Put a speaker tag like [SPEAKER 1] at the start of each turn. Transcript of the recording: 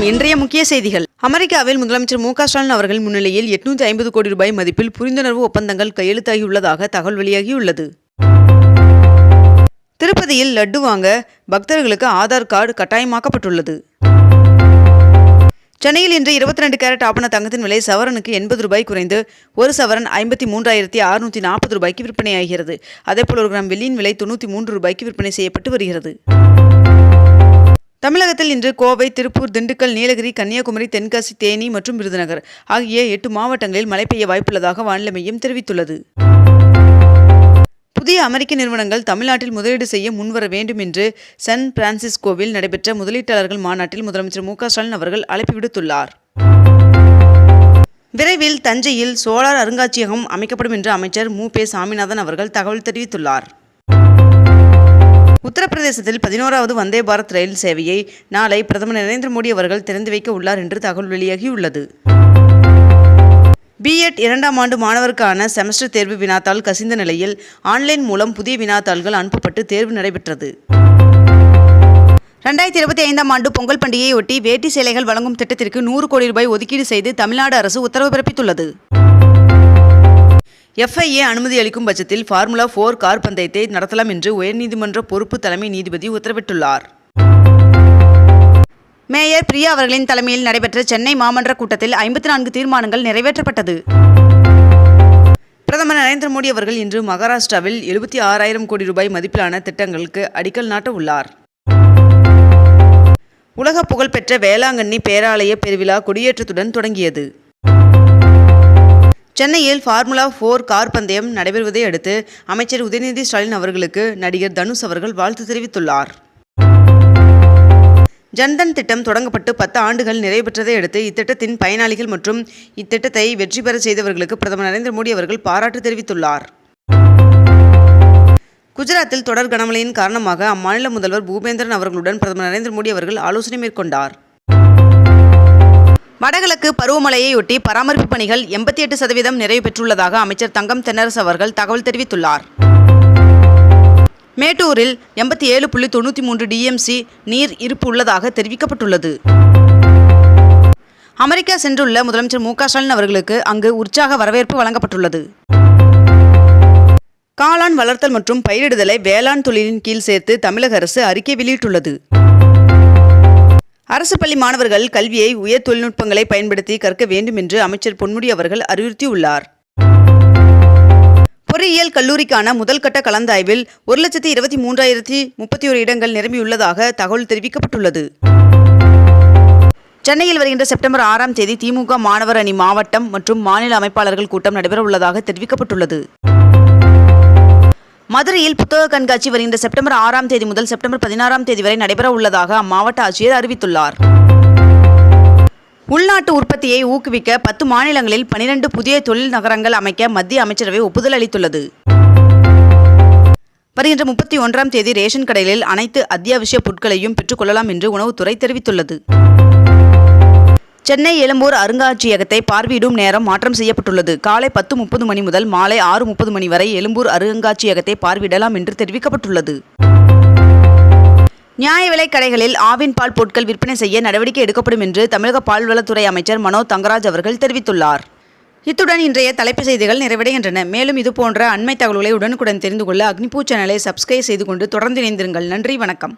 [SPEAKER 1] வணக்கம் இன்றைய முக்கிய செய்திகள். அமெரிக்காவில் முதலமைச்சர் மு ஸ்டாலின் அவர்கள் முன்னிலையில் எட்நூத்தி ஐம்பது கோடி ரூபாய் மதிப்பில் புரிந்துணர்வு ஒப்பந்தங்கள் கையெழுத்தாகியுள்ளதாக தகவல் வெளியாகியுள்ளது திருப்பதியில் லட்டு வாங்க பக்தர்களுக்கு ஆதார் கார்டு கட்டாயமாக்கப்பட்டுள்ளது. சென்னையில் இன்று இருபத்தி ரெண்டு கேரட் ஆபண தங்கத்தின் விலை சவரனுக்கு எண்பது ரூபாய் குறைந்து ஒரு சவரன் ஐம்பத்தி மூன்றாயிரத்தி அறுநூற்றி நாற்பது ரூபாய்க்கு விற்பனையாகிறது. அதேபோல் ஒரு கிராம் வெள்ளியின் விலை தொண்ணூற்றி மூன்று ரூபாய்க்கு விற்பனை செய்யப்பட்டு வருகிறது. தமிழகத்தில் இன்று கோவை திருப்பூர் திண்டுக்கல் நீலகிரி கன்னியாகுமரி தென்காசி தேனி மற்றும் விருதுநகர் ஆகிய எட்டு மாவட்டங்களில் மழை பெய்ய வாய்ப்புள்ளதாக வானிலை மையம் தெரிவித்துள்ளது. புதிய அமெரிக்க நிறுவனங்கள் தமிழ்நாட்டில் முதலீடு செய்ய முன்வர வேண்டும் என்று சன் பிரான்சிஸ்கோவில் நடைபெற்ற முதலீட்டாளர்கள் மாநாட்டில் முதலமைச்சர் மு ஸ்டாலின் அவர்கள் அழைப்பு விடுத்துள்ளார். விரைவில் தஞ்சையில் சோலார் அருங்காட்சியகம் அமைக்கப்படும் என்று அமைச்சர் மு பே சாமிநாதன் அவர்கள் தகவல் தெரிவித்துள்ளார். உத்தரப்பிரதேசத்தில் பதினோராவது வந்தே பாரத் ரயில் சேவையை நாளை பிரதமர் நரேந்திர மோடி அவர்கள் திறந்து வைக்க உள்ளார் என்று தகவல் வெளியாகியுள்ளது. பிஎட் இரண்டாம் ஆண்டு மாணவருக்கான செமஸ்டர் தேர்வு வினாத்தாள் கசிந்த நிலையில் ஆன்லைன் மூலம் புதிய வினாத்தாள்கள் அனுப்பப்பட்டு தேர்வு நடைபெற்றது. ரெண்டாயிரத்தி இருபத்தி ஐந்தாம் ஆண்டு பொங்கல் பண்டிகையொட்டி வேட்டி சேலைகள் வழங்கும் திட்டத்திற்கு நூறு கோடி ரூபாய் ஒதுக்கீடு செய்து தமிழ்நாடு அரசு உத்தரவு பிறப்பித்துள்ளது. எஃப்ஐஏ அனுமதி அளிக்கும் பட்சத்தில் ஃபார்முலா ஃபோர் கார் பந்தயத்தை நடத்தலாம் என்று உயர்நீதிமன்ற பொறுப்பு தலைமை நீதிபதி உத்தரவிட்டுள்ளார். மேயர் பிரியா அவர்களின் தலைமையில் நடைபெற்ற சென்னை மாமன்ற கூட்டத்தில் ஐம்பத்தி நான்கு தீர்மானங்கள் நிறைவேற்றப்பட்டது. பிரதமர் நரேந்திர மோடி அவர்கள் இன்று மகாராஷ்டிராவில் எழுபத்தி ஆறாயிரம் கோடி ரூபாய் மதிப்பிலான திட்டங்களுக்கு அடிக்கல் நாட்ட உள்ளார் உலக புகழ்பெற்ற வேளாங்கண்ணி பேராலய பெருவிழா கொடியேற்றத்துடன் தொடங்கியது. சென்னையில் ஃபார்முலா ஃபோர் கார் பந்தயம் நடைபெறுவதை அடுத்து அமைச்சர் உதயநிதி ஸ்டாலின் அவர்களுக்கு நடிகர் தனுஷ் அவர்கள் வாழ்த்து தெரிவித்துள்ளார். ஜன்தன் திட்டம் தொடங்கப்பட்டு பத்து ஆண்டுகள் நிறைவு பெற்றதை அடுத்து இத்திட்டத்தின் பயனாளிகள் மற்றும் இத்திட்டத்தை வெற்றி பெற செய்தவர்களுக்கு பிரதமர் நரேந்திர மோடி அவர்கள் பாராட்டு தெரிவித்துள்ளார். குஜராத்தில் தொடர் கனமழையின் காரணமாக அம்மாநில முதல்வர் பூபேந்திரன் அவர்களுடன் பிரதமர் நரேந்திர மோடி அவர்கள் ஆலோசனை மேற்கொண்டார். வடகிழக்கு பருவமழையையொட்டி பராமரிப்பு பணிகள் எண்பத்தி எட்டு சதவீதம் நிறைவு பெற்றுள்ளதாக அமைச்சர் தங்கம் தென்னரசு அவர்கள் தகவல் தெரிவித்துள்ளார். மேட்டூரில் எண்பத்தி ஏழு புள்ளி தொண்ணூற்றி மூன்று டிஎம்சி நீர் இருப்பு உள்ளதாக தெரிவிக்கப்பட்டுள்ளது. அமெரிக்கா சென்றுள்ள முதலமைச்சர் மு க ஸ்டாலின் அவர்களுக்கு அங்கு உற்சாக வரவேற்பு வழங்கப்பட்டுள்ளது. காளான் வளர்த்தல் மற்றும் பயிரிடுதலை வேளாண் தொழிலின் கீழ் சேர்த்து தமிழக அரசு அறிக்கை வெளியிட்டுள்ளது. அரசு பள்ளி மாணவர்கள் கல்வியை உயர் தொழில்நுட்பங்களை பயன்படுத்தி கற்க வேண்டும் என்று அமைச்சர் பொன்முடி அவர்கள் அறிவுறுத்தியுள்ளார். பொறியியல் கல்லூரிக்கான முதல் கட்ட கலந்தாய்வில் ஒரு லட்சத்தி இருபத்தி மூன்றாயிரத்தி முப்பத்தி ஒரு இடங்கள் நிரம்பியுள்ளதாக தகவல் தெரிவிக்கப்பட்டுள்ளது. சென்னையில் வருகின்ற செப்டம்பர் ஆறாம் தேதி திமுக மாணவர் அணி மாவட்டம் மற்றும் மாநில அமைப்பாளர்கள் கூட்டம் நடைபெறவுள்ளதாக தெரிவிக்கப்பட்டுள்ளது. மதுரையில் புத்தக கண்காட்சி வருகின்ற செப்டம்பர் ஆறாம் தேதி முதல் செப்டம்பர் பதினாறாம் தேதி வரை நடைபெற உள்ளதாக அம்மாவட்ட ஆட்சியர் அறிவித்துள்ளார். உள்நாட்டு உற்பத்தியை ஊக்குவிக்க பத்து மாநிலங்களில் பனிரெண்டு புதிய தொழில் நகரங்கள் அமைக்க மத்திய அமைச்சரவை ஒப்புதல் அளித்துள்ளது. வருகின்ற முப்பத்தி ஒன்றாம் தேதி ரேஷன் கடைகளில் அனைத்து அத்தியாவசிய பொருட்களையும் பெற்றுக்கொள்ளலாம் என்று உணவுத்துறை தெரிவித்துள்ளது. சென்னை எழும்பூர் அருங்காட்சியகத்தை பார்வையிடும் நேரம் மாற்றம் செய்யப்பட்டுள்ளது. காலை பத்து முப்பது மணி முதல் மாலை ஆறு முப்பது மணி வரை எழும்பூர் அருங்காட்சியகத்தை பார்வையிடலாம் என்று தெரிவிக்கப்பட்டுள்ளது. நியாய விலைக் கடைகளில் ஆவின் பால் பொருட்கள் விற்பனை செய்ய நடவடிக்கை எடுக்கப்படும் என்று தமிழக பால்வளத்துறை அமைச்சர் மனோ தங்கராஜ் அவர்கள் தெரிவித்துள்ளார். இத்துடன் இன்றைய தலைப்புச் செய்திகள் நிறைவடைகின்றன. மேலும் இதுபோன்ற அண்மை தகவல்களை உடனுக்குடன் தெரிந்து கொள்ள அக்னிபூ சேனலை சப்ஸ்கிரைப் செய்து கொண்டு தொடர்ந்து இணைந்திருங்கள். நன்றி வணக்கம்.